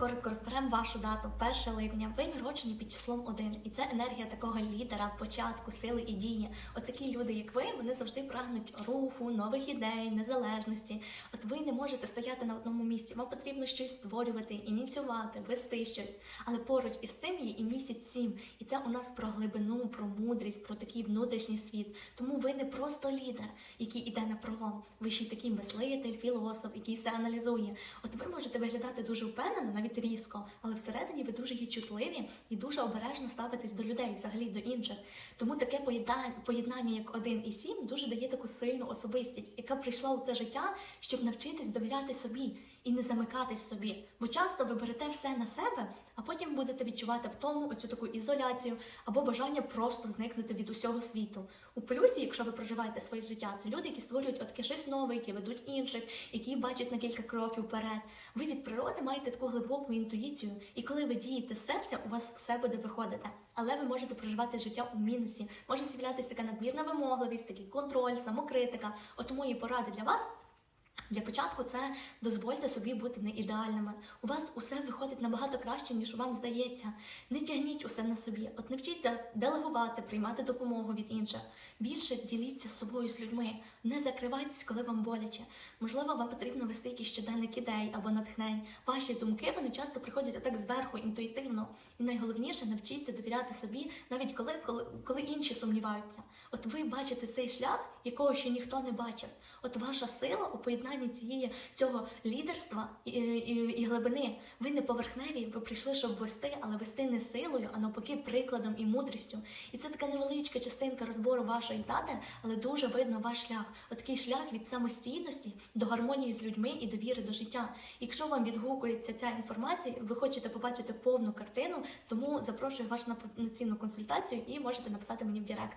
коротко розберемо вашу дату 1 липня. Ви народжені під числом 1. І це енергія такого лідера, початку, сили і дії. От такі люди, як ви, вони завжди прагнуть руху, нових ідей, незалежності. От ви не можете стояти на одному місці. Вам потрібно щось створювати, ініціювати, вести щось. Але поруч із цим є і місяць сім. І це у нас про глибину, про мудрість, про такий внутрішній світ. Тому ви не просто лідер, який іде на пролом. Ви ще й такий мислитель, філософ, який все аналізує. От ви можете виглядати дуже впевнено, навіть різко, але всередині ви дуже є чутливі і дуже обережно ставитесь до людей, взагалі до інших. Тому таке поєднання, як один і сім, дуже дає таку сильну особистість, яка прийшла у це життя, щоб навчитись довіряти собі і не замикатись собі. Бо часто ви берете все на себе, потім будете відчувати в тому оцю таку ізоляцію або бажання просто зникнути від усього світу. У плюсі, якщо ви проживаєте своє життя, це люди, які створюють таке щось нове, які ведуть інших, які бачать на кілька кроків вперед. Ви від природи маєте таку глибоку інтуїцію, і коли ви дієте серця, у вас все буде виходити. Але ви можете проживати життя у мінусі, може з'являтися така надмірна вимогливість, такий контроль, самокритика. От мої поради для вас. Для початку це дозвольте собі бути не ідеальними. У вас усе виходить набагато краще, ніж вам здається. Не тягніть усе на собі. От навчіться делегувати, приймати допомогу від інших. Більше діліться з собою з людьми. Не закривайтесь, коли вам боляче. Можливо, вам потрібно вести якийсь щоденник ідей або натхнень. Ваші думки вони часто приходять отак зверху, інтуїтивно. І найголовніше навчіться довіряти собі, навіть коли, коли, коли інші сумніваються. От ви бачите цей шлях, якого ще ніхто не бачив. От ваша сила у поєднанні цієї цього лідерства і, і, і глибини. Ви не поверхневі, ви прийшли, щоб вести, але вести не силою, а навпаки, прикладом і мудрістю. І це така невеличка частинка розбору вашої дати, але дуже видно ваш шлях. От такий шлях від самостійності до гармонії з людьми і довіри до життя. Якщо вам відгукується ця інформація, ви хочете побачити повну картину, тому запрошую вас на повноцінну консультацію і можете написати мені в Директ.